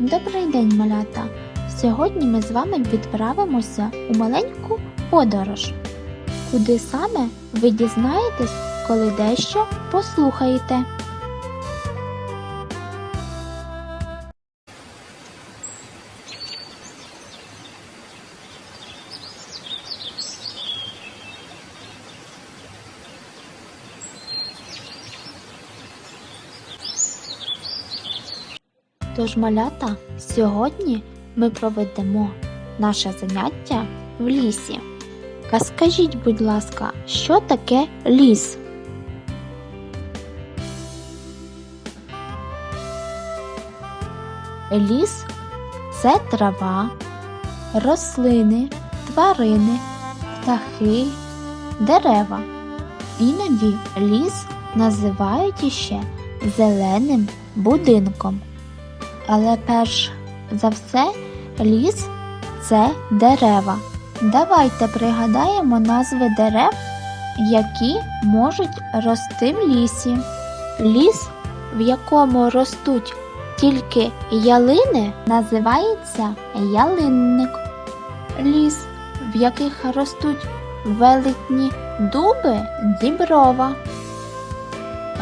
Добрий день, малята! Сьогодні ми з вами відправимося у маленьку подорож. Куди саме ви дізнаєтесь, коли дещо послухаєте. Тож, малята, сьогодні ми проведемо наше заняття в лісі. А скажіть, будь ласка, що таке ліс? Ліс це трава, рослини, тварини, птахи, дерева. Іноді ліс називають іще зеленим будинком. Але перш за все, ліс це дерева. Давайте пригадаємо назви дерев, які можуть рости в лісі. Ліс, в якому ростуть тільки ялини, називається ялинник. Ліс, в яких ростуть велетні дуби, діброва.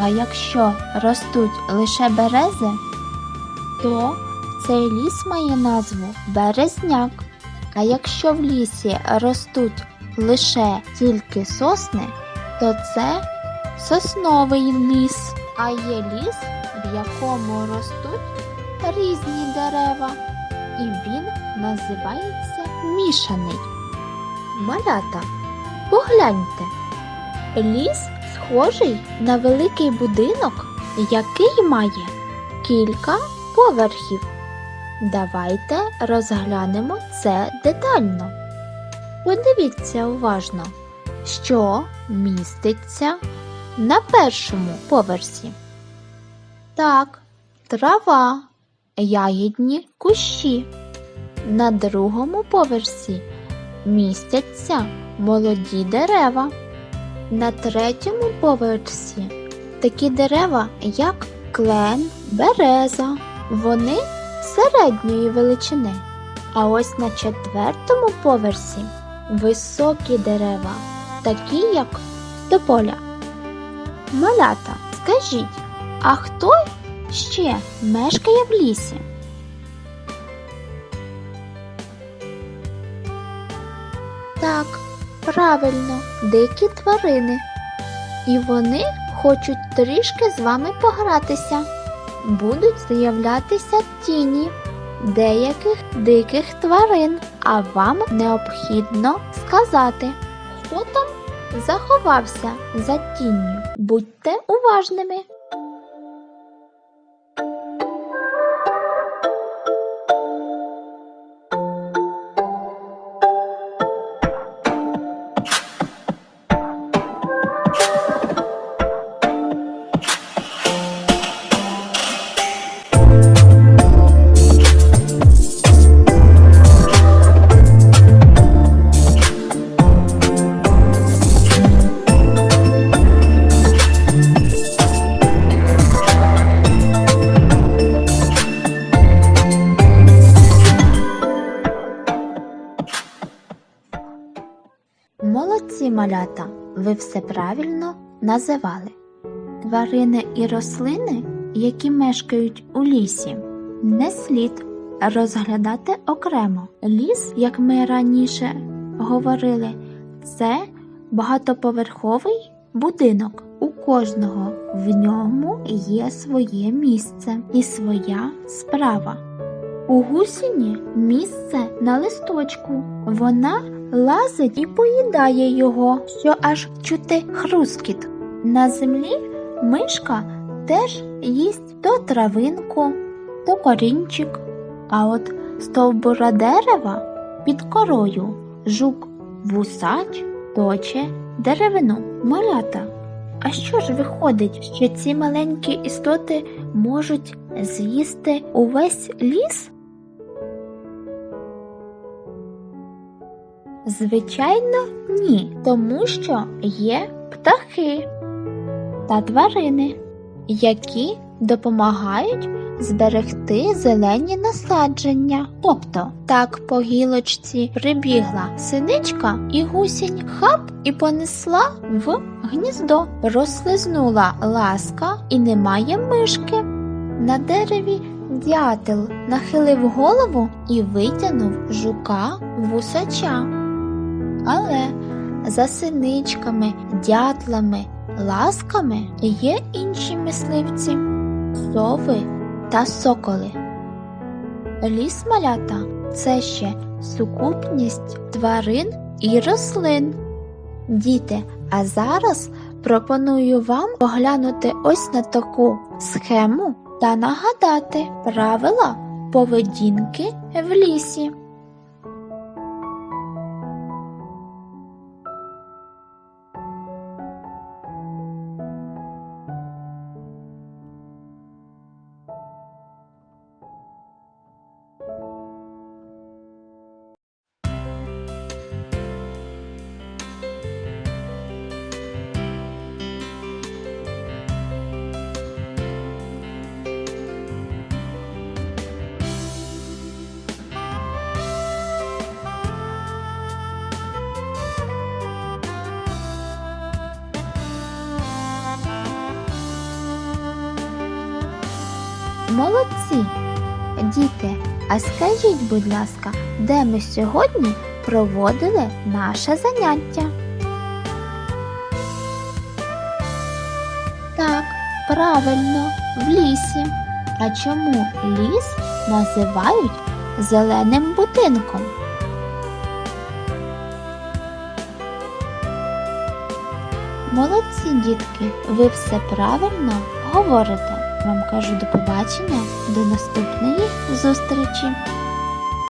А якщо ростуть лише берези, то цей ліс має назву березняк. А якщо в лісі ростуть лише тільки сосни, то це сосновий ліс. А є ліс, в якому ростуть різні дерева, і він називається мішаний. Малята, погляньте, ліс схожий на великий будинок, який має кілька поверхів. Давайте розглянемо це детально. Подивіться уважно, що міститься на першому поверсі. Так, трава, ягідні кущі. На другому поверсі містяться молоді дерева. На третьому поверсі такі дерева, як клен, береза. Вони середньої величини. А ось на четвертому поверсі високі дерева, такі як тополя. Малята, скажіть, а хто ще мешкає в лісі? Так, правильно, дикі тварини. І вони хочуть трішки з вами погратися будуть з'являтися тіні деяких диких тварин, а вам необхідно сказати, хто там заховався за тінню. Будьте уважними. Малята, ви все правильно називали. Тварини і рослини, які мешкають у лісі, не слід розглядати окремо. Ліс, як ми раніше говорили, це багатоповерховий будинок. У кожного в ньому є своє місце і своя справа. У гусіні місце на листочку. Вона лазить і поїдає його, що аж чути хрускіт. На землі мишка теж їсть то травинку, то корінчик. А от стовбура дерева під корою жук вусач точе деревину малята. А що ж виходить, що ці маленькі істоти можуть з'їсти увесь ліс? Звичайно, ні, тому що є птахи та тварини, які допомагають зберегти зелені насадження. Тобто, так по гілочці прибігла синичка і гусінь хап і понесла в гніздо. Розслизнула ласка і немає мишки. На дереві дятел нахилив голову і витягнув жука вусача. Але за синичками, дятлами, ласками є інші мисливці сови та соколи. Ліс малята це ще сукупність тварин і рослин. Діти, а зараз пропоную вам поглянути ось на таку схему та нагадати правила поведінки в лісі. Молодці! Діти, а скажіть, будь ласка, де ми сьогодні проводили наше заняття? Так, правильно, в лісі. А чому ліс називають зеленим будинком? Молодці, дітки, ви все правильно говорите. Вам кажу до побачення, до наступної зустрічі!